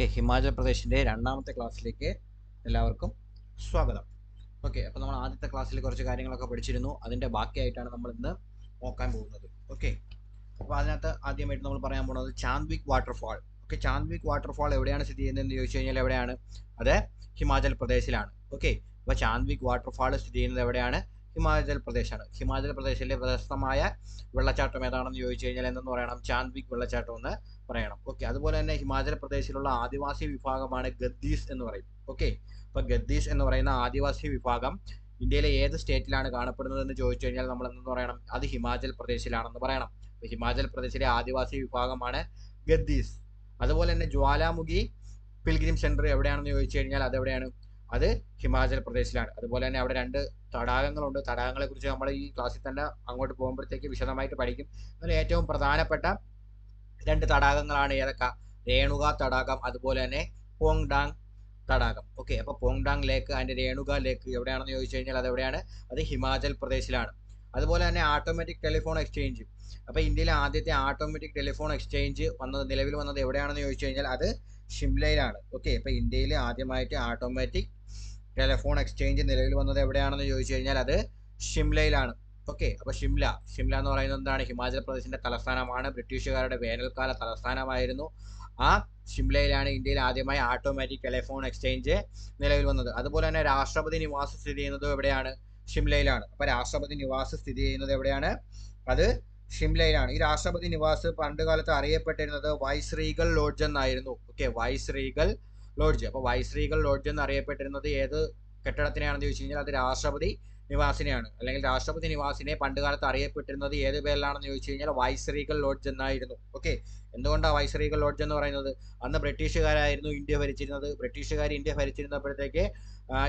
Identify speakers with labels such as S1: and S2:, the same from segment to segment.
S1: Okay Himachal പ്രദേശിന്റെ രണ്ടാമത്തെ ക്ലാസ്സിലേക്ക് എല്ലാവർക്കും സ്വാഗതം. ഓക്കെ അപ്പോൾ നമ്മൾ ആദ്യത്തെ ക്ലാസ്സിൽ കുറച്ച് കാര്യങ്ങളൊക്കെ പഠിച്ചിരുന്നു. അതിന്റെ ബാക്കിയായിട്ടാണ് നമ്മൾ ഇന്ന് നോക്കാൻ പോകുന്നത്. ഓക്കെ അപ്പോൾ അതിനകത്ത് ആദ്യമായിട്ട് നമ്മൾ പറയാൻ പോകുന്നത് Chadwick waterfall. Okay Chadwick waterfall എവിടെയാണ് സ്ഥിതി ചെയ്യുന്നതെന്ന് ചോദിച്ചു കഴിഞ്ഞാൽ എവിടെയാണ്? അത് ഹിമാചൽ പ്രദേശിലാണ്. ഓക്കെ അപ്പോൾ ചാന്ദ്വിക് വാട്ടർഫാൾ സ്ഥിതി ചെയ്യുന്നത് എവിടെയാണ്? ഹിമാചൽ പ്രദേശാണ്. ഹിമാചൽ പ്രദേശിലെ പ്രശസ്തമായ വെള്ളച്ചാട്ടം ഏതാണെന്ന് ചോദിച്ചു കഴിഞ്ഞാൽ എന്തെന്ന് പറയണം? ചാന്ദ്വിക് വെള്ളച്ചാട്ടം എന്ന് പറയണം. ഓക്കെ അതുപോലെ തന്നെ ഹിമാചൽ പ്രദേശിലുള്ള ആദിവാസി വിഭാഗമാണ് ഗദ്ദീസ് എന്ന് പറയും. ഓക്കെ അപ്പൊ ഗദ്ദീസ് എന്ന് പറയുന്ന ആദിവാസി വിഭാഗം ഇന്ത്യയിലെ ഏത് സ്റ്റേറ്റിലാണ് കാണപ്പെടുന്നത് എന്ന് ചോദിച്ചു കഴിഞ്ഞാൽ നമ്മൾ എന്തെന്ന് പറയണം? അത് ഹിമാചൽ പ്രദേശിലാണെന്ന് പറയണം. ഹിമാചൽ പ്രദേശിലെ ആദിവാസി വിഭാഗമാണ് ഗദ്ദീസ്. അതുപോലെ തന്നെ ജ്വാലാമുഖി പിൽഗ്രിം സെന്റർ എവിടെയാണെന്ന് ചോദിച്ചു കഴിഞ്ഞാൽ അത് എവിടെയാണ് അത് ഹിമാചൽ പ്രദേശിലാണ്. അതുപോലെ തന്നെ അവിടെ രണ്ട് തടാകങ്ങളുണ്ട്. തടാകങ്ങളെ കുറിച്ച് നമ്മൾ ഈ ക്ലാസ്സിൽ തന്നെ അങ്ങോട്ട് പോകുമ്പോഴത്തേക്ക് വിശദമായിട്ട് പഠിക്കും. അതിൽ ഏറ്റവും പ്രധാനപ്പെട്ട രണ്ട് തടാകങ്ങളാണ്. ഏതൊക്കെ? രേണുക തടാകം അതുപോലെ തന്നെ പോങ്ഡാങ് തടാകം. ഓക്കെ അപ്പോൾ പോങ്ഡാങ് ലേക്ക് അതിന്റെ രേണുക ലേക്ക് എവിടെയാണെന്ന് ചോദിച്ചു കഴിഞ്ഞാൽ അത് എവിടെയാണ്? അത് ഹിമാചൽ പ്രദേശിലാണ്. അതുപോലെ തന്നെ ആട്ടോമാറ്റിക് ടെലിഫോൺ എക്സ്ചേഞ്ച് അപ്പോൾ ഇന്ത്യയിലെ ആദ്യത്തെ ആട്ടോമാറ്റിക് ടെലിഫോൺ എക്സ്ചേഞ്ച് വന്നത് നിലവിൽ വന്നത് എവിടെയാണെന്ന് ചോദിച്ചു കഴിഞ്ഞാൽ അത് ഷിംലയിലാണ്. ഓക്കെ ഇപ്പോൾ ഇന്ത്യയിൽ ആദ്യമായിട്ട് ആട്ടോമാറ്റിക് ടെലിഫോൺ എക്സ്ചേഞ്ച് നിലവിൽ വന്നത് എവിടെയാണെന്ന് ചോദിച്ചു കഴിഞ്ഞാൽ അത് ഷിംലയിലാണ്. ഓക്കെ അപ്പൊ ഷിംല. ഷിംല എന്ന് പറയുന്നത് എന്താണ്? ഹിമാചൽ പ്രദേശിന്റെ തലസ്ഥാനമാണ്. ബ്രിട്ടീഷുകാരുടെ വേനൽക്കാല തലസ്ഥാനമായിരുന്നു. ആ ഷിംലയിലാണ് ഇന്ത്യയിൽ ആദ്യമായി ഓട്ടോമാറ്റിക് ടെലിഫോൺ എക്സ്ചേഞ്ച് നിലവിൽ വന്നത്. അതുപോലെ തന്നെ രാഷ്ട്രപതി നിവാസം സ്ഥിതി ചെയ്യുന്നത് എവിടെയാണ്? ഷിംലയിലാണ്. അപ്പൊ രാഷ്ട്രപതി നിവാസം സ്ഥിതി ചെയ്യുന്നത് എവിടെയാണ്? അത് ഷിംലയിലാണ്. ഈ രാഷ്ട്രപതി നിവാസ് പണ്ട് കാലത്ത് അറിയപ്പെട്ടിരുന്നത് വൈസ്രീഗൽ ലോഡ്ജ് എന്നായിരുന്നു. Okay viceregal lodge. അപ്പൊ വൈസ്രീഗൽ ലോഡ്ജ് എന്ന് അറിയപ്പെട്ടിരുന്നത് ഏത് കെട്ടിടത്തിനെയാണെന്ന് ചോദിച്ചു കഴിഞ്ഞാൽ അത് രാഷ്ട്രപതി നിവാസിനെയാണ്. അല്ലെങ്കിൽ രാഷ്ട്രപതി നിവാസിനെ പണ്ട് കാലത്ത് അറിയപ്പെട്ടിരുന്നത് ഏത് പേരിലാണെന്ന് ചോദിച്ചു കഴിഞ്ഞാൽ വൈസ്രീഗൽ ലോഡ്ജ് എന്നായിരുന്നു. ഓക്കെ? എന്തുകൊണ്ടാണ് വൈസ്രീഗൽ ലോഡ്ജ് എന്ന് പറയുന്നത്? അന്ന് ബ്രിട്ടീഷുകാരായിരുന്നു ഇന്ത്യ ഭരിച്ചിരുന്നത്. ബ്രിട്ടീഷുകാർ ഇന്ത്യ ഭരിച്ചിരുന്നപ്പോഴത്തേക്ക്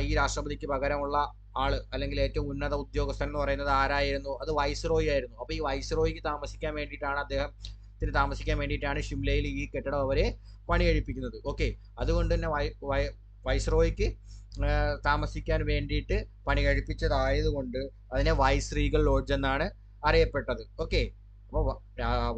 S1: ഈ രാഷ്ട്രപതിക്ക് പകരമുള്ള ആൾ അല്ലെങ്കിൽ ഏറ്റവും ഉന്നത ഉദ്യോഗസ്ഥൻ എന്ന് പറയുന്നത് ആരായിരുന്നു? അത് വൈസ്രോയി ആയിരുന്നു. അപ്പൊ ഈ വൈസ്രോയിക്ക് താമസിക്കാൻ വേണ്ടിയിട്ടാണ് അദ്ദേഹത്തിന് താമസിക്കാൻ വേണ്ടിയിട്ടാണ് ഷിംലയിൽ ഈ കെട്ടിടം അവരെ പണി കഴിപ്പിക്കുന്നത് ഓക്കെ? അതുകൊണ്ട് തന്നെ വൈസ്രോയിക്ക് താമസിക്കാൻ വേണ്ടിയിട്ട് പണി കഴിപ്പിച്ചതായതുകൊണ്ട് അതിനെ വൈസ്രീഗൽ ലോഡ്ജ് എന്നാണ് അറിയപ്പെട്ടത്. ഓക്കെ അപ്പോൾ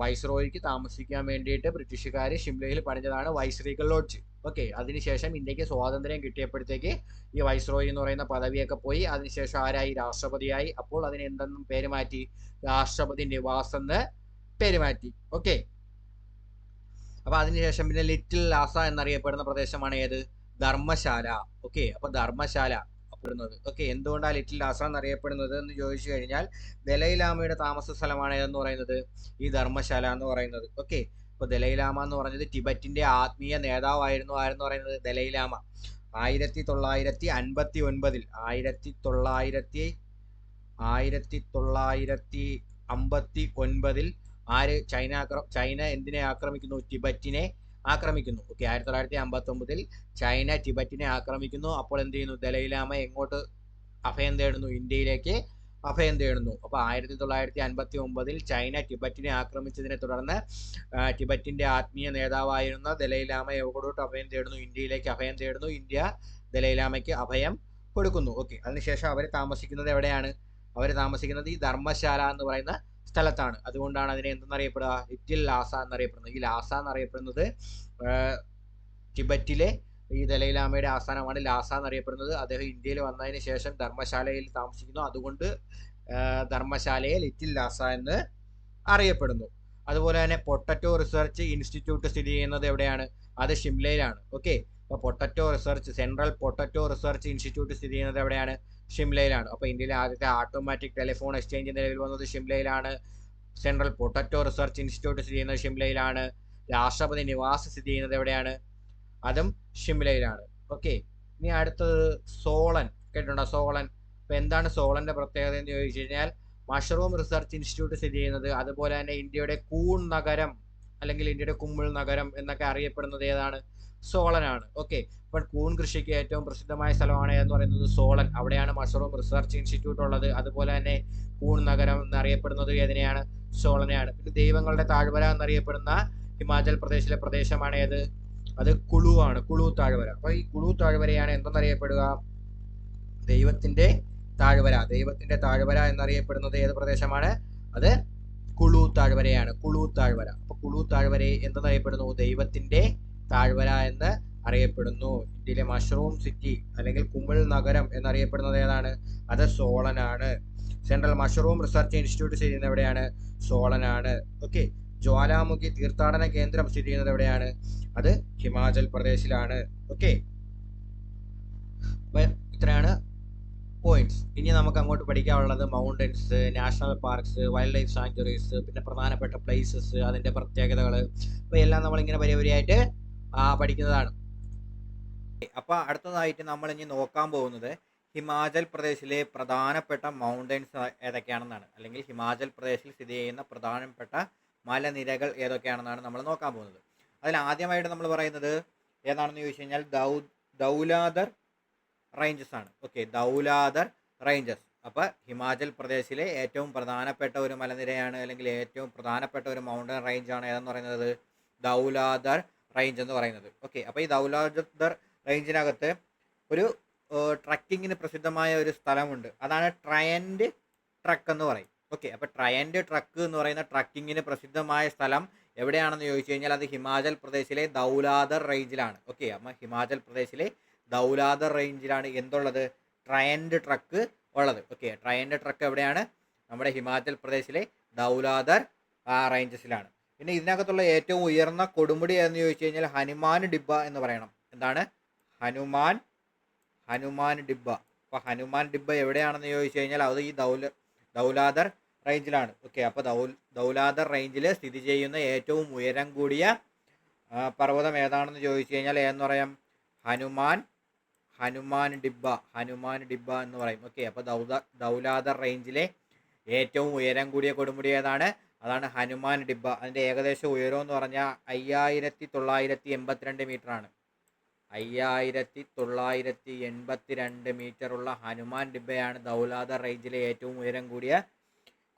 S1: വൈസ്രോയ്ക്ക് താമസിക്കാൻ വേണ്ടിയിട്ട് ബ്രിട്ടീഷുകാർ ഷിംലയിൽ പണിഞ്ഞതാണ് വൈസ്രീഗൽ ലോഡ്ജ് ഓക്കെ അതിനുശേഷം ഇന്ത്യയ്ക്ക് സ്വാതന്ത്ര്യം കിട്ടിയപ്പോഴത്തേക്ക് ഈ വൈസ്രോയി എന്ന് പറയുന്ന പദവിയൊക്കെ പോയി. അതിനുശേഷം ആരായി? രാഷ്ട്രപതിയായി. അപ്പോൾ അതിന് എന്തെന്നും പേര് മാറ്റി? രാഷ്ട്രപതി നിവാസ് എന്ന് പേര് മാറ്റി. ഓക്കെ അപ്പൊ അതിനുശേഷം പിന്നെ ലിറ്റിൽ ലാസ എന്നറിയപ്പെടുന്ന പ്രദേശമാണ് ഏത്? ധർമ്മശാല. ഓക്കെ അപ്പൊ ധർമ്മശാല പ്പെടുന്നത് ഓക്കെ എന്തുകൊണ്ടാണ് ലിറ്റിൽ ലാസ എന്നറിയപ്പെടുന്നത് എന്ന് ചോദിച്ചു കഴിഞ്ഞാൽ ദലൈലാമയുടെ താമസ സ്ഥലമാണ് ഏതെന്ന് പറയുന്നത്? ഈ ധർമ്മശാല എന്ന് പറയുന്നത്. ഓക്കെ ഇപ്പൊ ദലൈലാമ എന്ന് പറഞ്ഞത് ടിബറ്റിന്റെ ആത്മീയ നേതാവായിരുന്നു. ആരെന്ന് പറയുന്നത്? ദലൈലാമ. ആയിരത്തി തൊള്ളായിരത്തി അൻപത്തി ഒൻപതിൽ ആയിരത്തി തൊള്ളായിരത്തി ആയിരത്തി തൊള്ളായിരത്തി അമ്പത്തി ഒൻപതിൽ ആര് ചൈന ചൈന എന്തിനെ ആക്രമിക്കുന്നു? ടിബറ്റിനെ ആക്രമിക്കുന്നു. ഓക്കെ ആയിരത്തി തൊള്ളായിരത്തി അമ്പത്തി ഒമ്പതിൽ ചൈന ടിബറ്റിനെ ആക്രമിക്കുന്നു. അപ്പോൾ എന്ത് ചെയ്യുന്നു? ദലൈലാമ എങ്ങോട്ട് അഭയം തേടുന്നു? ഇന്ത്യയിലേക്ക് അഭയം തേടുന്നു. അപ്പോൾ ആയിരത്തി തൊള്ളായിരത്തി അൻപത്തി ഒമ്പതിൽ ചൈന ടിബറ്റിനെ ആക്രമിച്ചതിനെ തുടർന്ന് ടിബറ്റിന്റെ ആത്മീയ നേതാവായിരുന്ന ദലൈലാമ എവിടോട്ട് അഭയം തേടുന്നു? ഇന്ത്യയിലേക്ക് അഭയം തേടുന്നു. ഇന്ത്യ ദലൈലാമയ്ക്ക് അഭയം കൊടുക്കുന്നു. ഓക്കെ അതിനുശേഷം അവർ താമസിക്കുന്നത് എവിടെയാണ്? അവർ താമസിക്കുന്നത് ഈ ധർമ്മശാല എന്ന് പറയുന്ന സ്ഥലത്താണ്. അതുകൊണ്ടാണ് അതിനെ എന്തെന്നറിയപ്പെടുക? ലിറ്റിൽ ലാസ എന്നറിയപ്പെടുന്നത്. ഈ ലാസ എന്നറിയപ്പെടുന്നത് ടിബറ്റിലെ ഈ ദലൈലാമയുടെ ആസ്ഥാനമാണ് ലാസ എന്നറിയപ്പെടുന്നത്. അദ്ദേഹം ഇന്ത്യയിൽ വന്നതിന് ശേഷം ധർമ്മശാലയിൽ താമസിക്കുന്നു. അതുകൊണ്ട് ധർമ്മശാലയെ ലിറ്റിൽ ലാസ എന്ന് അറിയപ്പെടുന്നു. അതുപോലെ തന്നെ പൊട്ടറ്റോ റിസർച്ച് ഇൻസ്റ്റിറ്റ്യൂട്ട് സ്ഥിതി ചെയ്യുന്നത് എവിടെയാണ്? അത് ഷിംലയിലാണ്. ഓക്കെ. അപ്പോൾ potato research central potato research institute സ്ഥിതി ചെയ്യുന്നത് എവിടെയാണ്? ഷിംലയിലാണ്. അപ്പോൾ ഇന്ത്യയിലെ ആദ്യത്തെ ഓട്ടോമാറ്റിക് ടെലിഫോൺ എക്സ്ചേഞ്ച് നിലവിൽ വന്നത് ഷിംലയിലാണ്. സെൻട്രൽ പൊട്ടറ്റോ റിസർച്ച് ഇൻസ്റ്റിറ്റ്യൂട്ട് സ്ഥിതി ചെയ്യുന്നത് ഷിംലയിലാണ്. രാഷ്ട്രപതി നിവാസ് സ്ഥിതി ചെയ്യുന്നത് എവിടെയാണ്? അതും ഷിംലയിലാണ്. ഓക്കെ ഇനി അടുത്തത് സോളൻ. കേട്ടിട്ടുണ്ടോ സോളൻ? ഇപ്പൊ എന്താണ് സോളന്റെ പ്രത്യേകത എന്ന് ചോദിച്ചു കഴിഞ്ഞാൽ മഷ്റൂം റിസർച്ച് ഇൻസ്റ്റിറ്റ്യൂട്ട് സ്ഥിതി ചെയ്യുന്നത് അതുപോലെ തന്നെ ഇന്ത്യയുടെ കൂൺ നഗരം അല്ലെങ്കിൽ ഇന്ത്യയുടെ കുമ്മിൾ നഗരം എന്നൊക്കെ അറിയപ്പെടുന്നത് ഏതാണ്? സോളനാണ്. ഓക്കെ ഇപ്പോൾ കൂൺ കൃഷിക്ക് ഏറ്റവും പ്രസിദ്ധമായ സ്ഥലമാണ് എന്ന് പറയുന്നത് സോളൻ. അവിടെയാണ് മഷറൂം റിസർച്ച് ഇൻസ്റ്റിറ്റ്യൂട്ട് ഉള്ളത്. അതുപോലെ തന്നെ കൂൺ നഗരം എന്നറിയപ്പെടുന്നത് ഏതിനെയാണ്? സോളനെയാണ്. പിന്നെ ദൈവങ്ങളുടെ താഴ്വര എന്നറിയപ്പെടുന്ന ഹിമാചൽ പ്രദേശിലെ പ്രദേശമാണ് ഏത്? അത് കുളു ആണ് കുളു താഴ്വര. അപ്പൊ ഈ കുളു താഴ്വരയാണ് എന്തെന്നറിയപ്പെടുക? ദൈവത്തിന്റെ താഴ്വര. ദൈവത്തിന്റെ താഴ്വര എന്നറിയപ്പെടുന്നത് ഏത് പ്രദേശമാണ്? അത് കുളു താഴ്വരയാണ്. കുളു താഴ്വര. അപ്പൊ കുളു താഴ്വര എന്തെന്നറിയപ്പെടുന്നു? ദൈവത്തിന്റെ താഴ്വര എന്ന് അറിയപ്പെടുന്നു. ഇന്ത്യയിലെ മഷ്റൂം സിറ്റി അല്ലെങ്കിൽ കുമിൾ നഗരം എന്നറിയപ്പെടുന്നത് ഏതാണ്? അത് സോളനാണ്. സെൻട്രൽ മഷ്റൂം റിസർച്ച് ഇൻസ്റ്റിറ്റ്യൂട്ട് സ്ഥിതി ചെയ്യുന്നത് എവിടെയാണ്? സോളനാണ്. ഓക്കെ. ജ്വാലാമുഖി തീർത്ഥാടന കേന്ദ്രം സ്ഥിതി ചെയ്യുന്നത് എവിടെയാണ്? അത് ഹിമാചൽ പ്രദേശിലാണ്. ഓക്കെ. ഇത്രയാണ് പോയിന്റ്സ് ഇനി നമുക്ക് അങ്ങോട്ട് പഠിക്കാനുള്ളത് mountains national parks wildlife sanctuaries പിന്നെ പ്രധാനപ്പെട്ട പ്ലേസസ് അതിന്റെ പ്രത്യേകതകൾ അപ്പോൾ എല്ലാം വരിയായിട്ട് ആ പഠിക്കുന്നതാണ്. അപ്പോൾ അടുത്തതായിട്ട് നമ്മൾ ഇനി നോക്കാൻ പോകുന്നത് ഹിമാചൽ പ്രദേശിലെ പ്രധാനപ്പെട്ട മൗണ്ടൻസ് ഏതൊക്കെയാണെന്നാണ്. അല്ലെങ്കിൽ ഹിമാചൽ പ്രദേശിൽ സ്ഥിതി ചെയ്യുന്ന പ്രധാനപ്പെട്ട മലനിരകൾ ഏതൊക്കെയാണെന്നാണ് നമ്മൾ നോക്കാൻ പോകുന്നത്. അതിൽ ആദ്യമായിട്ട് നമ്മൾ പറയുന്നത് ഏതാണെന്ന് ചോദിച്ചു കഴിഞ്ഞാൽ ദൗ ദൗലാദർ റേഞ്ചസ് ആണ്. ഓക്കെ ദൗലാദർ റേഞ്ചസ് അപ്പോൾ ഹിമാചൽ പ്രദേശിലെ ഏറ്റവും പ്രധാനപ്പെട്ട ഒരു മലനിരയാണ് അല്ലെങ്കിൽ ഏറ്റവും പ്രധാനപ്പെട്ട ഒരു മൗണ്ടൻ റേഞ്ചാണ് ഏതെന്ന് പറയുന്നത്? ദൗലാദർ റേഞ്ച് എന്ന് പറയുന്നത്. ഓക്കെ അപ്പോൾ ഈ ദൗലാദർ റേഞ്ചിനകത്ത് ഒരു ട്രക്കിങ്ങിന് പ്രസിദ്ധമായ ഒരു സ്ഥലമുണ്ട്. അതാണ് ട്രയൻഡ് ട്രക്ക് എന്ന് പറയും. ഓക്കെ അപ്പോൾ ട്രയൻഡ് ട്രക്ക് എന്ന് പറയുന്ന ട്രക്കിങ്ങിന് പ്രസിദ്ധമായ സ്ഥലം എവിടെയാണെന്ന് ചോദിച്ചു കഴിഞ്ഞാൽ അത് ഹിമാചൽ പ്രദേശിലെ ദൗലാദർ റേഞ്ചിലാണ് ഓക്കെ അപ്പോൾ ഹിമാചൽ പ്രദേശിലെ ദൗലാദർ റേഞ്ചിലാണ് എന്തുള്ളത്? ട്രയൻഡ് ട്രക്ക് ഉള്ളത്. ഓക്കെ ട്രയൻഡ് ട്രക്ക് എവിടെയാണ്? നമ്മുടെ ഹിമാചൽ പ്രദേശിലെ ദൗലാദർ റേഞ്ചസിലാണ് പിന്നെ ഇതിനകത്തുള്ള ഏറ്റവും ഉയർന്ന കൊടുമുടി എന്ന് ചോദിച്ചു കഴിഞ്ഞാൽ ഹനുമാൻ ഡിബ്ബ എന്ന് പറയണം. എന്താണ്? ഹനുമാൻ ഹനുമാൻ ഡിബ്ബ. അപ്പോൾ ഹനുമാൻ ഡിബ്ബ എവിടെയാണെന്ന് ചോദിച്ചു കഴിഞ്ഞാൽ അത് ഈ ദൗല ദൗലാദർ റേഞ്ചിലാണ്. ഓക്കെ അപ്പോൾ ദൗ ദൗലാദർ റേഞ്ചിൽ സ്ഥിതി ചെയ്യുന്ന ഏറ്റവും ഉയരം കൂടിയ പർവതം ഏതാണെന്ന് ചോദിച്ചു കഴിഞ്ഞാൽ ഏതെന്ന് പറയാം? ഹനുമാൻ ഹനുമാൻ ഡിബ്ബ ഹനുമാൻ ഡിബ്ബ എന്ന് പറയും. ഓക്കെ അപ്പോൾ ദൗദ ദൗലാദർ റേഞ്ചിലെ ഏറ്റവും ഉയരം കൂടിയ കൊടുമുടി ഏതാണ്? അതാണ് ഹനുമാൻ ഡിബ്ബ അതിന്റെ ഏകദേശം ഉയരം എന്ന് പറഞ്ഞാൽ അയ്യായിരത്തി തൊള്ളായിരത്തി എൺപത്തിരണ്ട് മീറ്റർ ആണ് അയ്യായിരത്തി തൊള്ളായിരത്തി എൺപത്തി രണ്ട് മീറ്ററുള്ള ഹനുമാൻ ഡിബ്ബയാണ് ദൗലാദർ റേഞ്ചിലെ ഏറ്റവും ഉയരം കൂടിയ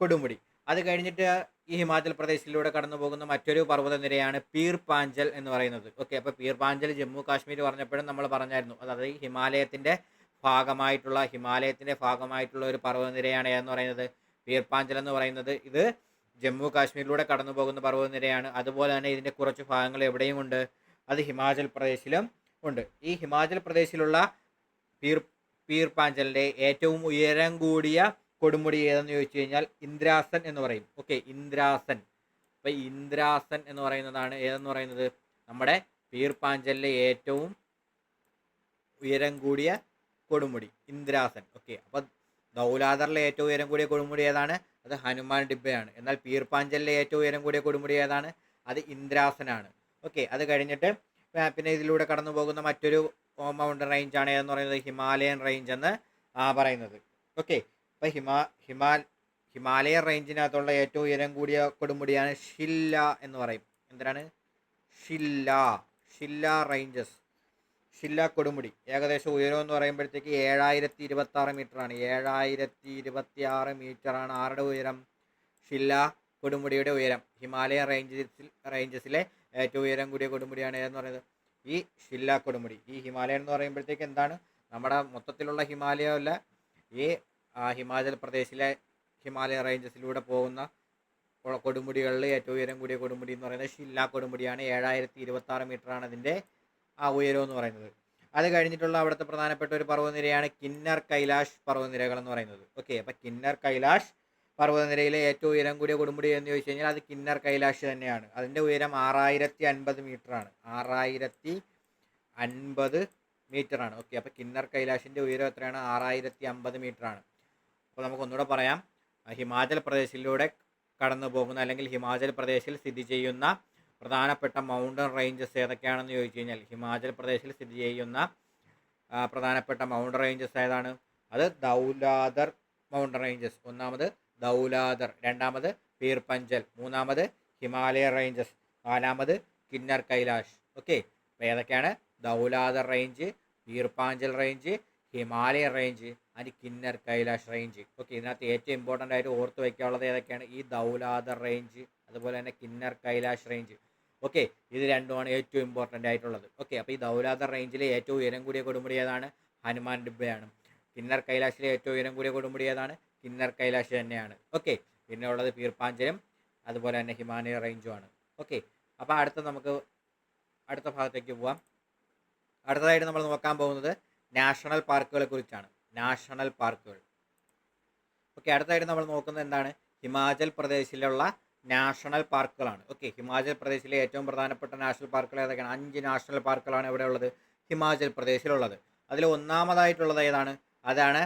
S1: കൊടുമുടി. അത് കഴിഞ്ഞിട്ട് ഈ ഹിമാചൽ പ്രദേശിലൂടെ കടന്നു പോകുന്ന മറ്റൊരു പർവതനിരയാണ് പീർ പാഞ്ചൽ എന്ന് പറയുന്നത്. ഓക്കെ അപ്പോൾ പീർ പാഞ്ചൽ ജമ്മു കാശ്മീർ പറഞ്ഞപ്പോഴും നമ്മൾ പറഞ്ഞായിരുന്നു. അതായത് ഹിമാലയത്തിന്റെ ഭാഗമായിട്ടുള്ള ഹിമാലയത്തിന്റെ ഭാഗമായിട്ടുള്ള ഒരു പർവതനിരയാണ് എന്ന് പറയുന്നത്? പീർ പാഞ്ചൽ എന്ന് പറയുന്നത്. ഇത് ജമ്മു കാശ്മീരിലൂടെ കടന്നു പോകുന്ന പർവതനിരയാണ്. അതുപോലെ തന്നെ ഇതിന്റെ കുറച്ച് ഭാഗങ്ങൾ എവിടെയും ഉണ്ട് അത് ഹിമാചൽ പ്രദേശിലും ഉണ്ട്. ഈ ഹിമാചൽ പ്രദേശിലുള്ള പീർ പീർ പാഞ്ചലിന്റെ ഏറ്റവും ഉയരം കൂടിയ കൊടുമുടി ഏതെന്ന് ചോദിച്ചു കഴിഞ്ഞാൽ ഇന്ദ്രാസൻ എന്ന് പറയും. ഓക്കെ ഇന്ദ്രാസൻ. അപ്പം ഇന്ദ്രാസൻ എന്ന് പറയുന്നതാണ് ഏതെന്ന് പറയുന്നത്? നമ്മുടെ പീർ പാഞ്ചലിലെ ഏറ്റവും ഉയരം കൂടിയ കൊടുമുടി ഇന്ദ്രാസൻ. ഓക്കെ അപ്പോൾ ദൗലാദറിലെ ഏറ്റവും ഉയരം കൂടിയ കൊടുമുടി ഏതാണ്? അത് ഹനുമാൻ ഡിബയാണ് എന്നാൽ പീർ പാഞ്ചലിലെ ഏറ്റവും ഉയരം കൂടിയ കൊടുമുടി ഏതാണ്? അത് ഇന്ദ്രാസനാണ്. ഓക്കെ അത് കഴിഞ്ഞിട്ട് പിന്നെ ഇതിലൂടെ കടന്നു പോകുന്ന മറ്റൊരു മൗണ്ടൻ ആണ് ഏതെന്ന് പറയുന്നത്? ഹിമാലയൻ റേഞ്ച് എന്ന് പറയുന്നത്. ഓക്കെ അപ്പോൾ ഹിമാ ഹിമാൽ ഹിമാലയൻ റേഞ്ചിനകത്തുള്ള ഏറ്റവും ഉയരം കൂടിയ കൊടുമുടിയാണ് ഷില്ല എന്ന് പറയും. എന്തിനാണ്? ഷില്ല ഷില്ല റേഞ്ചസ് ഷില്ല കൊടുമുടി. ഏകദേശം ഉയരം എന്ന് പറയുമ്പോഴത്തേക്ക് ഏഴായിരത്തി ഇരുപത്തി ആറ് മീറ്ററാണ്. ഏഴായിരത്തി ഇരുപത്തി ആറ് മീറ്ററാണ് ആരുടെ ഉയരം? ഷില്ല കൊടുമുടിയുടെ ഉയരം. ഹിമാലയ റേഞ്ചസിൽ റേഞ്ചസിലെ ഏറ്റവും ഉയരം കൂടിയ കൊടുമുടിയാണ് ഏതെന്ന് പറയുന്നത്? ഈ ഷില്ല കൊടുമുടി. ഈ ഹിമാലയൻ എന്ന് പറയുമ്പോഴത്തേക്ക് എന്താണ്? നമ്മുടെ മൊത്തത്തിലുള്ള ഹിമാലയമല്ല ഈ ഹിമാചൽ പ്രദേശിലെ ഹിമാലയ റേഞ്ചസിലൂടെ പോകുന്ന കൊടുമുടികളിൽ ഏറ്റവും ഉയരം കൂടിയ കൊടുമുടി എന്ന് പറയുന്നത് ഷില്ല കൊടുമുടിയാണ്. ഏഴായിരത്തി ഇരുപത്തി ആറ് മീറ്ററാണ് അതിന്റെ ആ ഉയരം എന്ന് പറയുന്നത് അത് കഴിഞ്ഞിട്ടുള്ള അവിടുത്തെ പ്രധാനപ്പെട്ട ഒരു പർവതനിരയാണ് കിന്നർ കൈലാഷ് പർവതനിരകൾ എന്ന് പറയുന്നത് ഓക്കെ അപ്പോൾ കിന്നർ കൈലാഷ് പർവതനിരയിലെ ഏറ്റവും ഉയരം കൂടിയ കൊടുമുടി എന്ന് ചോദിച്ചു കഴിഞ്ഞാൽ അത് കിന്നർ കൈലാഷ് തന്നെയാണ് അതിന്റെ ഉയരം ആറായിരത്തി അൻപത് ആണ്. ആറായിരത്തി അൻപത് ആണ്. ഓക്കെ അപ്പോൾ കിന്നർ കൈലാഷിന്റെ ഉയരം എത്രയാണ് ആറായിരത്തി അമ്പത് ആണ്. അപ്പോൾ നമുക്ക് ഒന്നുകൂടെ പറയാം ഹിമാചൽ പ്രദേശിലൂടെ കടന്നു പോകുന്ന അല്ലെങ്കിൽ ഹിമാചൽ പ്രദേശിൽ സ്ഥിതി ചെയ്യുന്ന പ്രധാനപ്പെട്ട മൗണ്ടൻ റേഞ്ചസ് ഏതൊക്കെയാണെന്ന് ചോദിച്ചു കഴിഞ്ഞാൽ ഹിമാചൽ പ്രദേശിൽ സ്ഥിതി ചെയ്യുന്ന പ്രധാനപ്പെട്ട മൗണ്ടൻ റേഞ്ചസ് ഏതാണ്? അത് ദൗലാദർ മൗണ്ടൻ റേഞ്ചസ് ഒന്നാമത് ദൗലാദർ രണ്ടാമത് പീർ പഞ്ചൽ മൂന്നാമത് ഹിമാലയ റേഞ്ചസ് നാലാമത് കിന്നർ കൈലാഷ്. ഓക്കെ ഏതൊക്കെയാണ്? Dhauladhar range Pir Panjal range Himalaya range and Kinnaur Kailash range okay ഇതിനകത്ത് ഏറ്റവും ഇമ്പോർട്ടന്റ് ആയിട്ട് ഓർത്ത് വയ്ക്കാനുള്ളത് ഏതൊക്കെയാണ്? ഈ ദൗലാദർ റേഞ്ച് അതുപോലെ തന്നെ കിന്നർ കൈലാഷ് റേഞ്ച് ഓക്കെ ഇത് രണ്ടുമാണ് ഏറ്റവും ഇമ്പോർട്ടന്റ് ആയിട്ടുള്ളത്. ഓക്കെ അപ്പോൾ ഈ ദൗലാദർ റേഞ്ചിലെ ഏറ്റവും ഉയരം കൂടിയ കൊടുമുടി ഏതാണ്? ഹനുമാൻ ഡിബയാണ്. കിന്നർ കൈലാഷിലെ ഏറ്റവും ഉയരം കൂടിയ കൊടുമുടി ഏതാണ്? കിന്നർ കൈലാഷ് തന്നെയാണ്. ഓക്കെ പിന്നെ ഉള്ളത് പീർപ്പാഞ്ചലം അതുപോലെ തന്നെ ഹിമാലയ റേഞ്ചുമാണ് ഓക്കെ അപ്പോൾ അടുത്ത നമുക്ക് അടുത്ത ഭാഗത്തേക്ക് പോവാം. അടുത്തതായിട്ട് നമ്മൾ നോക്കാൻ പോകുന്നത് നാഷണൽ പാർക്കുകളെ കുറിച്ചാണ്. നാഷണൽ പാർക്കുകൾ. ഓക്കെ അടുത്തായിട്ട് നമ്മൾ നോക്കുന്നത് എന്താണ്? ഹിമാചൽ പ്രദേശിലുള്ള നാഷണൽ പാർക്കുകളാണ്. ഓക്കെ ഹിമാചൽ പ്രദേശിലെ ഏറ്റവും പ്രധാനപ്പെട്ട നാഷണൽ പാർക്കുകൾ ഏതൊക്കെയാണ്? അഞ്ച് നാഷണൽ പാർക്കുകളാണ് ഇവിടെ ഉള്ളത്. ഹിമാചൽ പ്രദേശിലുള്ളത്. അതിൽ ഒന്നാമതായിട്ടുള്ളത് ഏതാണ്? അതാണ്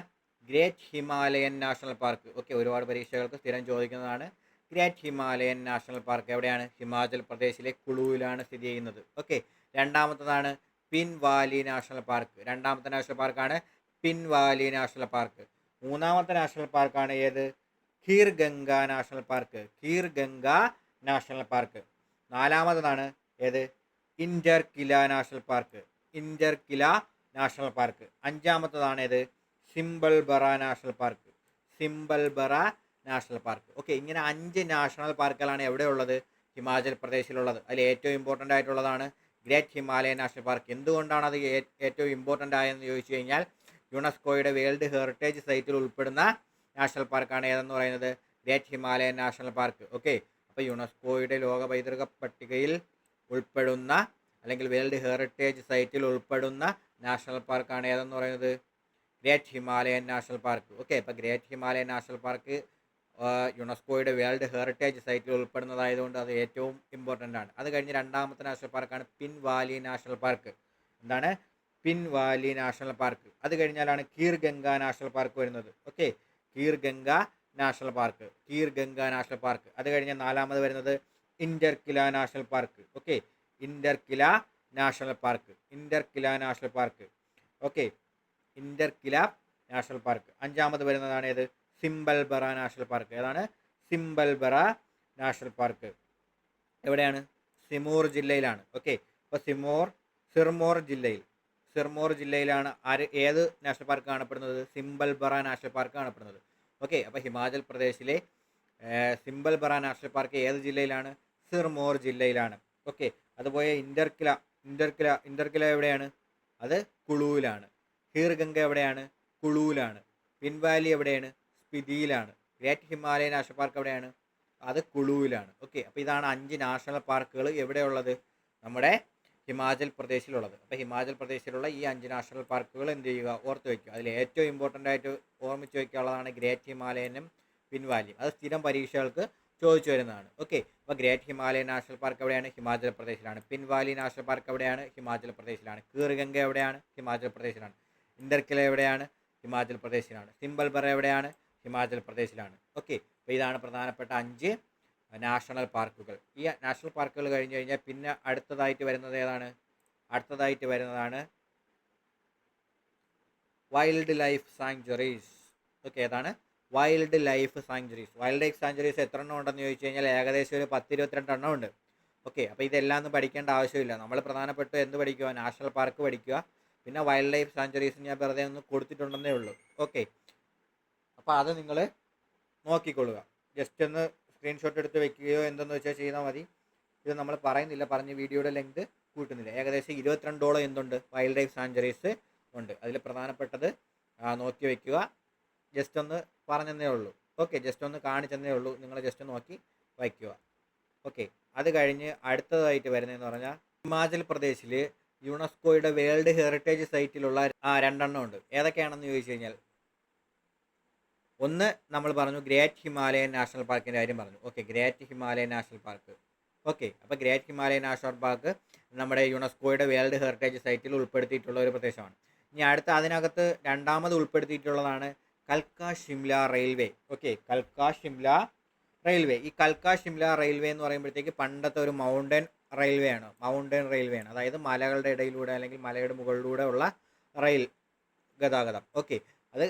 S1: great Himalayan national park. Okay ഒരുപാട് പരീക്ഷകൾക്ക് സ്ഥിരം ചോദിക്കുന്നതാണ്. ഗ്രേറ്റ് ഹിമാലയൻ നാഷണൽ പാർക്ക് എവിടെയാണ്? ഹിമാചൽ പ്രദേശിലെ കുളുവിലാണ് സ്ഥിതി ചെയ്യുന്നത്. ഓക്കെ രണ്ടാമത്തതാണ് പിൻ വാലി നാഷണൽ പാർക്ക്. രണ്ടാമത്തെ നാഷണൽ പാർക്കാണ് പിൻ വാലി നാഷണൽ പാർക്ക്. മൂന്നാമത്തെ നാഷണൽ പാർക്കാണ് ഏത്? Kheer Ganga national park. Kheer Ganga national park. നാലാമതാണ് ഏത്? Inder Killa national park. Inder Killa national park. അഞ്ചാമത്തതാണ് ഏത്? Simbal Bara national park. Simbal Bara national park. Okay ഇങ്ങനെ അഞ്ച് national പാർക്കുകളാണ് എവിടെയുള്ളത് Himachal പ്രദേശിലുള്ളത്. അതിൽ ഏറ്റവും ഇമ്പോർട്ടന്റ് ആയിട്ടുള്ളതാണ് ഗ്രേറ്റ് ഹിമാലയൻ നാഷണൽ പാർക്ക്. എന്തുകൊണ്ടാണ് അത് ഏറ്റവും ഇമ്പോർട്ടന്റ് ആയെന്ന് ചോദിച്ചു കഴിഞ്ഞാൽ യുനെസ്കോയുടെ വേൾഡ് ഹെറിറ്റേജ് സൈറ്റിൽ ഉൾപ്പെടുന്ന നാഷണൽ പാർക്കാണ് ഏതെന്ന് പറയുന്നത്? Great Himalayan national park. Okay. അപ്പോൾ യുനെസ്കോയുടെ ലോക പൈതൃക പട്ടികയിൽ ഉൾപ്പെടുന്ന അല്ലെങ്കിൽ വേൾഡ് ഹെറിറ്റേജ് സൈറ്റിൽ ഉൾപ്പെടുന്ന നാഷണൽ പാർക്കാണ് ഏതെന്ന് പറയുന്നത്? Great Himalayan national park. Okay. അപ്പോൾ ഗ്രേറ്റ് ഹിമാലയൻ നാഷണൽ പാർക്ക് യുനെസ്കോയുടെ വേൾഡ് ഹെറിറ്റേജ് സൈറ്റിൽ ഉൾപ്പെടുന്നതായതുകൊണ്ട് അത് ഏറ്റവും ഇമ്പോർട്ടന്റ് ആണ്. അത് കഴിഞ്ഞ് രണ്ടാമത്തെ നാഷണൽ പാർക്കാണ് പിൻ വാലി നാഷണൽ പാർക്ക്. എന്താണ്? Pin valley national park. അത് കഴിഞ്ഞാലാണ് കീർ ഗംഗ നാഷണൽ പാർക്ക് വരുന്നത്. Okay? Kheer Ganga national park. Kheer Ganga national park. അത് കഴിഞ്ഞാൽ നാലാമത് വരുന്നത് Inderkilla national park. Okay? Inderkilla national park. Inderkilla national park. Okay? Inderkilla national park. അഞ്ചാമത് വരുന്നതാണ് ഏത്? Simbalbara national park. ഏതാണ്? Simbalbara national park. എവിടെയാണ്? സിമോർ ജില്ലയിലാണ്. ഓക്കെ? അപ്പോൾ സിമോർ സിർമോർ ജില്ലയിൽ. സിർമോർ ജില്ലയിലാണ് ആര് ഏത് നാഷണൽ പാർക്ക് കാണപ്പെടുന്നത്? സിംബൽബറ നാഷണൽ പാർക്ക് കാണപ്പെടുന്നത്. ഓക്കെ അപ്പോൾ ഹിമാചൽ പ്രദേശിലെ സിംബൽ സിംബൽബറ നാഷണൽ പാർക്ക് ഏത് ജില്ലയിലാണ്? സിർമോർ ജില്ലയിലാണ്. ഓക്കെ അതുപോലെ ഇന്റർകില ഇന്റർകില ഇന്റർകില എവിടെയാണ്? അത് കുളുവിലാണ് ഹീർഗംഗ എവിടെയാണ്? കുളുവിലാണ് പിൻവാലി എവിടെയാണ്? സ്പിതിയിലാണ്. ഗ്രേറ്റ് ഹിമാലയൻ നാഷണൽ പാർക്ക് എവിടെയാണ്? അത് കുളുവിലാണ് ഓക്കെ അപ്പോൾ ഇതാണ് അഞ്ച് നാഷണൽ പാർക്കുകൾ എവിടെയുള്ളത്? നമ്മുടെ ഹിമാചൽ പ്രദേശിലുള്ളത്. അപ്പോൾ ഹിമാചൽ പ്രദേശിലുള്ള ഈ അഞ്ച് നാഷണൽ പാർക്കുകൾ എന്ത് ചെയ്യുക? ഓർത്ത് വയ്ക്കുക അതിൽ ഏറ്റവും ഇമ്പോർട്ടന്റ് ആയിട്ട് ഓർമ്മിച്ച് വയ്ക്കാനുള്ളതാണ് ഗ്രേറ്റ് ഹിമാലയനും പിൻവാലിയും അത് സ്ഥിരം പരീക്ഷകൾക്ക് ചോദിച്ചു വരുന്നതാണ്. ഓക്കെ അപ്പോൾ ഗ്രേറ്റ് ഹിമാലയൻ നാഷണൽ പാർക്ക് എവിടെയാണ്? ഹിമാചൽ പ്രദേശിലാണ്. പിൻവാലി നാഷണൽ പാർക്ക് എവിടെയാണ്? ഹിമാചൽ പ്രദേശിലാണ്. കീർഗംഗ എവിടെയാണ്? ഹിമാചൽ പ്രദേശിലാണ്. ഇന്ദർക്കില എവിടെയാണ്? ഹിമാചൽ പ്രദേശിലാണ്. സിംബൽബർ എവിടെയാണ്? ഹിമാചൽ പ്രദേശിലാണ്. ഓക്കെ അപ്പോൾ ഇതാണ് പ്രധാനപ്പെട്ട അഞ്ച് നാഷണൽ പാർക്കുകൾ. ഈ നാഷണൽ പാർക്കുകൾ കഴിഞ്ഞ് കഴിഞ്ഞാൽ പിന്നെ അടുത്തതായിട്ട് വരുന്നത് ഏതാണ്? അടുത്തതായിട്ട് വരുന്നതാണ് വൈൽഡ് ലൈഫ് സാങ്ച്വറീസ് ഓക്കെ ഏതാണ്? Wildlife sanctuaries wildlife sanctuaries എത്ര എണ്ണം ഉണ്ടെന്ന് ചോദിച്ചു കഴിഞ്ഞാൽ ഏകദേശം ഒരു പത്ത് ഇരുപത്തിരണ്ട് എണ്ണം ഉണ്ട്. ഓക്കെ അപ്പോൾ ഇതെല്ലാം ഒന്നും പഠിക്കേണ്ട ആവശ്യമില്ല. നമ്മൾ പ്രധാനപ്പെട്ട എന്ത് പഠിക്കുക? നാഷണൽ പാർക്ക് പഠിക്കുക. പിന്നെ വൈൽഡ് ലൈഫ് സാങ്ച്വറീസ് ഞാൻ വെറുതെ ഒന്ന് കൊടുത്തിട്ടുണ്ടെന്നേ ഉള്ളൂ. ഓക്കെ അപ്പോൾ അത് നിങ്ങൾ നോക്കിക്കൊള്ളുക. ജസ്റ്റ് ഒന്ന് സ്ക്രീൻഷോട്ട് എടുത്ത് വെക്കുകയോ എന്തെന്ന് വെച്ചാൽ ചെയ്താൽ മതി. ഇത് നമ്മൾ പറയുന്നില്ല പറഞ്ഞ വീഡിയോയുടെ ലെങ്ത് കൂട്ടുന്നില്ല. ഏകദേശം ഇരുപത്തിരണ്ടോളം എന്തുണ്ട്? വൈൽഡ് ലൈഫ് സാഞ്ചറീസ് ഉണ്ട്. അതിൽ പ്രധാനപ്പെട്ടത് നോക്കി വയ്ക്കുക ജസ്റ്റ് ഒന്ന് പറഞ്ഞതേ ഉള്ളൂ. ഓക്കെ ജസ്റ്റ് ഒന്ന് കാണിച്ചെന്നേ ഉള്ളൂ. നിങ്ങൾ ജസ്റ്റ് നോക്കി വയ്ക്കുക ഓക്കെ അത് കഴിഞ്ഞ് അടുത്തതായിട്ട് വരുന്നതെന്ന് പറഞ്ഞാൽ ഹിമാചൽ പ്രദേശിൽ യുനെസ്കോയുടെ വേൾഡ് ഹെറിറ്റേജ് സൈറ്റിലുള്ള ആ രണ്ടെണ്ണം ഉണ്ട്. ഏതൊക്കെയാണെന്ന് ചോദിച്ചു കഴിഞ്ഞാൽ ഒന്ന് നമ്മൾ പറഞ്ഞു ഗ്രേറ്റ് ഹിമാലയൻ നാഷണൽ പാർക്കിന്റെ കാര്യം പറഞ്ഞു. Okay great Himalayan national park okay അപ്പോൾ ഗ്രേറ്റ് ഹിമാലയൻ നാഷണൽ പാർക്ക് നമ്മുടെ യുനെസ്കോയുടെ വേൾഡ് ഹെറിറ്റേജ് സൈറ്റിൽ ഉൾപ്പെടുത്തിയിട്ടുള്ള ഒരു പ്രദേശമാണ്. ഇനി അടുത്ത അതിനകത്ത് രണ്ടാമത് ഉൾപ്പെടുത്തിയിട്ടുള്ളതാണ് കൽക്ക ഷിംല റെയിൽവേ. ഓക്കെ കൽക്ക ഷിംല റെയിൽവേ. ഈ കൽക്ക ഷിംല റെയിൽവേ എന്ന് പറയുമ്പോഴത്തേക്ക് പണ്ടത്തെ ഒരു മൗണ്ടൻ റെയിൽവേ ആണ്. മൗണ്ടൻ റെയിൽവേ ആണ്. അതായത് മലകളുടെ ഇടയിലൂടെ അല്ലെങ്കിൽ മലയുടെ മുകളിലൂടെ ഉള്ള റെയിൽ ഗതാഗതം. ഓക്കെ അത്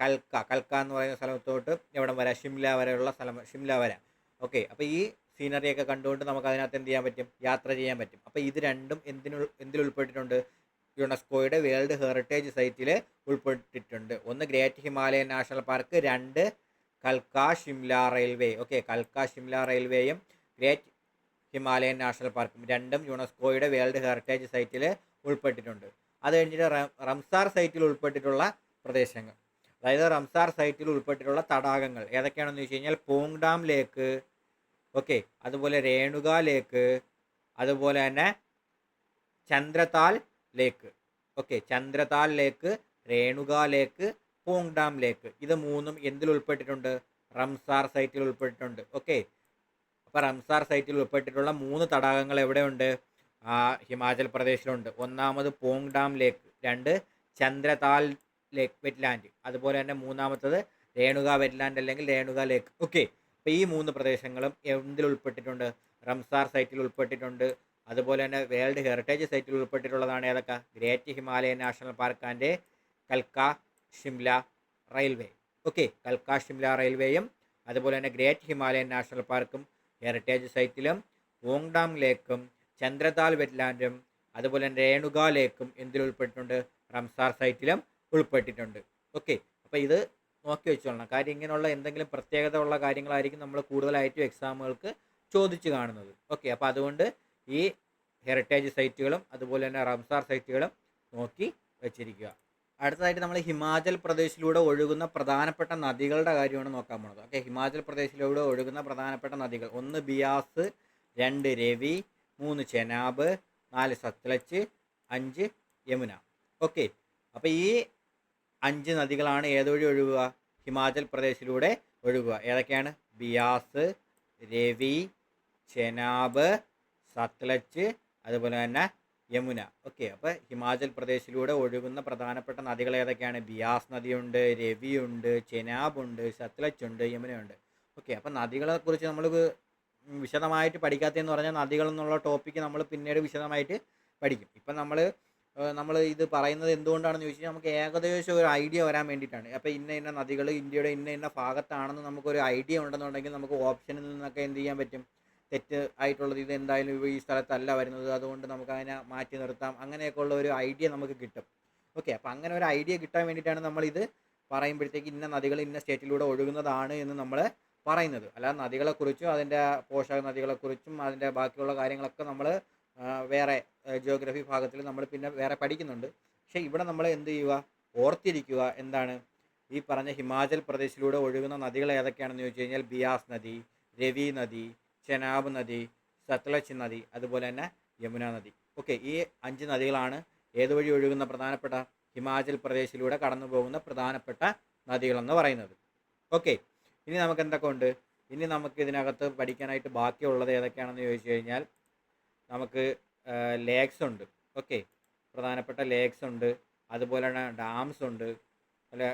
S1: കൽക്ക. കൽക്ക എന്ന് പറയുന്ന സ്ഥലത്തോട്ട് എവിടം വരെ? ഷിംല വരെയുള്ള സ്ഥലം ഷിംല വരെ. ഓക്കെ അപ്പോൾ ഈ സീനറിയൊക്കെ കണ്ടുകൊണ്ട് നമുക്ക് അതിനകത്ത് എന്ത് ചെയ്യാൻ പറ്റും? യാത്ര ചെയ്യാൻ പറ്റും. അപ്പോൾ ഇത് രണ്ടും എന്തിനു എന്തിൽ ഉൾപ്പെട്ടിട്ടുണ്ട്? യുനെസ്കോയുടെ വേൾഡ് ഹെറിറ്റേജ് സൈറ്റിൽ ഉൾപ്പെട്ടിട്ടുണ്ട്. ഒന്ന് ഗ്രേറ്റ് ഹിമാലയൻ നാഷണൽ പാർക്ക് രണ്ട് കൽക്ക ഷിംല റെയിൽവേ. ഓക്കെ കൽക്ക ഷിംല റെയിൽവേയും ഗ്രേറ്റ് ഹിമാലയൻ നാഷണൽ പാർക്കും രണ്ടും യുനെസ്കോയുടെ വേൾഡ് ഹെറിറ്റേജ് സൈറ്റിൽ ഉൾപ്പെട്ടിട്ടുണ്ട്. അത് കഴിഞ്ഞിട്ട് റംസാർ സൈറ്റിൽ ഉൾപ്പെട്ടിട്ടുള്ള പ്രദേശങ്ങൾ. അതായത് റംസാർ സൈറ്റിൽ ഉൾപ്പെട്ടിട്ടുള്ള തടാകങ്ങൾ. ഏതൊക്കെയാണെന്ന് വെച്ച് കഴിഞ്ഞാൽ പോങ് ഡാം ലേക്ക് ഓക്കെ അതുപോലെ രേണുക ലേക്ക് അതുപോലെ തന്നെ Chandratal lake okay Chandratal lake Renuka lake Pong dam lake. ഇത് മൂന്നും എന്തിൽ ഉൾപ്പെട്ടിട്ടുണ്ട്? റംസാർ സൈറ്റിൽ ഉൾപ്പെട്ടിട്ടുണ്ട് ഓക്കെ അപ്പോൾ റംസാർ സൈറ്റിൽ ഉൾപ്പെട്ടിട്ടുള്ള മൂന്ന് തടാകങ്ങൾ എവിടെയുണ്ട്? ഹിമാചൽ പ്രദേശിലുണ്ട്. ഒന്നാമത് പോങ് ഡാം ലേക്ക് രണ്ട് ചന്ദ്രതാൽ ലേക്ക് വെറ്റ്ലാൻഡ് അതുപോലെ തന്നെ മൂന്നാമത്തത് രേണുക വെറ്റ്ലാൻഡ് അല്ലെങ്കിൽ രേണുക ലേക്ക് ഓക്കെ അപ്പോൾ ഈ മൂന്ന് പ്രദേശങ്ങളും എന്തിൽ ഉൾപ്പെട്ടിട്ടുണ്ട്? റംസാർ സൈറ്റിൽ ഉൾപ്പെട്ടിട്ടുണ്ട്. അതുപോലെ തന്നെ വേൾഡ് ഹെറിറ്റേജ് സൈറ്റിൽ ഉൾപ്പെട്ടിട്ടുള്ളതാണ് ഏതൊക്കെ? Great Himalayan national park and കൽക്ക Shimla railway okay കൽക്ക ഷിംല റെയിൽവേയും അതുപോലെ തന്നെ ഗ്രേറ്റ് ഹിമാലയൻ നാഷണൽ പാർക്കും ഹെറിറ്റേജ് സൈറ്റിലും വോങ്ഡാം ലേക്കും ചന്ദ്രതാൽ വെറ്റ്ലാൻഡും അതുപോലെ തന്നെ രേണുക ലേക്കും എന്തിൽ ഉൾപ്പെട്ടിട്ടുണ്ട്? റംസാർ സൈറ്റിലും ഉൾപ്പെട്ടിട്ടുണ്ട് ഓക്കെ അപ്പോൾ ഇത് നോക്കി വെച്ചോളണം. കാര്യം ഇങ്ങനെയുള്ള എന്തെങ്കിലും പ്രത്യേകത ഉള്ള കാര്യങ്ങളായിരിക്കും നമ്മൾ കൂടുതലായിട്ടും എക്സാമുകൾക്ക് ചോദിച്ചു കാണുന്നത്. ഓക്കെ അപ്പോൾ അതുകൊണ്ട് ഈ ഹെറിറ്റേജ് സൈറ്റുകളും അതുപോലെ തന്നെ റംസാർ സൈറ്റുകളും നോക്കി വെച്ചിരിക്കുക. അടുത്തതായിട്ട് നമ്മൾ ഹിമാചൽ പ്രദേശിലൂടെ ഒഴുകുന്ന പ്രധാനപ്പെട്ട നദികളുടെ കാര്യമാണ് നോക്കാൻ പോണത്. ഓക്കെ ഹിമാചൽ പ്രദേശിലൂടെ ഒഴുകുന്ന പ്രധാനപ്പെട്ട നദികൾ ഒന്ന് ബിയാസ് രണ്ട് രവി മൂന്ന് ചെനാബ് നാല് സത്ലജ് അഞ്ച് യമുന. ഓക്കെ അപ്പോൾ ഈ അഞ്ച് നദികളാണ് ഏതുവഴി ഒഴുകുക? ഹിമാചൽ പ്രദേശിലൂടെ ഒഴുകുക. ഏതൊക്കെയാണ്? ബിയാസ് രവി ചെനാബ് സത്ലജ് അതുപോലെ തന്നെ യമുന. ഓക്കെ അപ്പോൾ ഹിമാചൽ പ്രദേശിലൂടെ ഒഴുകുന്ന പ്രധാനപ്പെട്ട നദികൾ ഏതൊക്കെയാണ്? ബിയാസ് നദിയുണ്ട് രവിയുണ്ട് ചെനാബുണ്ട് സത്ലജ് ഉണ്ട് യമുനയുണ്ട് ഓക്കെ അപ്പോൾ നദികളെക്കുറിച്ച് നമ്മൾ വിശദമായിട്ട് പഠിക്കാത്തതെന്ന് പറഞ്ഞാൽ നദികൾ എന്നുള്ള ടോപ്പിക്ക് നമ്മൾ പിന്നീട് വിശദമായിട്ട് പഠിക്കും. ഇപ്പം നമ്മൾ നമ്മൾ ഇത് പറയുന്നത് എന്തുകൊണ്ടാണെന്ന് ചോദിച്ചാൽ നമുക്ക് ഏകദേശം ഒരു ഐഡിയ വരാൻ വേണ്ടിയിട്ടാണ്. അപ്പോൾ ഇന്ന ഇന്ന നദികൾ ഇന്ത്യയുടെ ഇന്ന ഇന്ന ഭാഗത്താണെന്ന് നമുക്കൊരു ഐഡിയ ഉണ്ടെന്നുണ്ടെങ്കിൽ നമുക്ക് ഓപ്ഷനിൽ നിന്നൊക്കെ എന്ത് ചെയ്യാൻ പറ്റും? തെറ്റ് ആയിട്ടുള്ളത് ഇത് എന്തായാലും ഈ സ്ഥലത്തല്ല വരുന്നത്. അതുകൊണ്ട് നമുക്ക് അതിനെ മാറ്റി നിർത്താം. അങ്ങനെയൊക്കെ ഉള്ള ഒരു ഐഡിയ നമുക്ക് കിട്ടും. ഓക്കെ അപ്പോൾ അങ്ങനെ ഒരു ഐഡിയ കിട്ടാൻ വേണ്ടിയിട്ടാണ് നമ്മളിത് പറയുമ്പോഴത്തേക്ക് ഇന്ന നദികൾ ഇന്ന സ്റ്റേറ്റിലൂടെ ഒഴുകുന്നതാണ് എന്ന് നമ്മൾ പറയുന്നത്. അല്ലാതെ നദികളെക്കുറിച്ചും അതിന്റെ പോഷക നദികളെക്കുറിച്ചും അതിന്റെ ബാക്കിയുള്ള കാര്യങ്ങളൊക്കെ നമ്മൾ വേറെ ജിയോഗ്രഫി ഭാഗത്തിൽ നമ്മൾ പിന്നെ വേറെ പഠിക്കുന്നുണ്ട്. പക്ഷേ ഇവിടെ നമ്മൾ എന്ത് ചെയ്യുക? ഓർത്തിരിക്കുക എന്താണ്? ഈ പറഞ്ഞ ഹിമാചൽ പ്രദേശിലൂടെ ഒഴുകുന്ന നദികൾ ഏതൊക്കെയാണെന്ന് ചോദിച്ചു കഴിഞ്ഞാൽ ബിയാസ് നദി രവി നദി ചെനാബ് നദി സത്ലജ് നദി അതുപോലെ തന്നെ യമുന നദി. ഓക്കെ ഈ അഞ്ച് നദികളാണ് ഏതുവഴി ഒഴുകുന്ന പ്രധാനപ്പെട്ട? ഹിമാചൽ പ്രദേശിലൂടെ കടന്നു പോകുന്ന പ്രധാനപ്പെട്ട നദികളെന്ന് പറയുന്നത്. ഓക്കെ ഇനി നമുക്ക് എന്തൊക്കെ ഉണ്ട്? ഇനി നമുക്ക് ഇതിനകത്ത് പഠിക്കാനായിട്ട് ബാക്കിയുള്ളത് ഏതൊക്കെയാണെന്ന് ചോദിച്ചു കഴിഞ്ഞാൽ നമുക്ക് ലേക്സ് ഉണ്ട്. ഓക്കെ പ്രധാനപ്പെട്ട ലേക്സ് ഉണ്ട്. അതുപോലെ തന്നെ ഡാംസ് ഉണ്ട്. അല്ല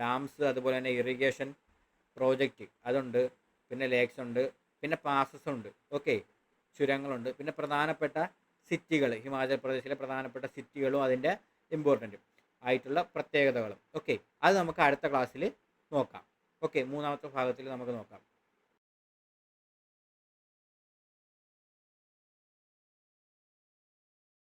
S1: ഡാംസ് അതുപോലെ തന്നെ ഇറിഗേഷൻ പ്രോജക്റ്റ് അതുണ്ട്. പിന്നെ ലേക്സ് ഉണ്ട്. പിന്നെ പാസസ് ഉണ്ട്. ഓക്കെ ചുരങ്ങളുണ്ട്. പിന്നെ പ്രധാനപ്പെട്ട സിറ്റികൾ ഹിമാചൽ പ്രദേശിലെ പ്രധാനപ്പെട്ട സിറ്റികളും അതിന്റെ ഇമ്പോർട്ടന്റും ആയിട്ടുള്ള പ്രത്യേകതകളും. ഓക്കെ അത് നമുക്ക് അടുത്ത ക്ലാസ്സിൽ നോക്കാം. ഓക്കെ മൂന്നാമത്തെ ഭാഗത്തിൽ നമുക്ക് നോക്കാം.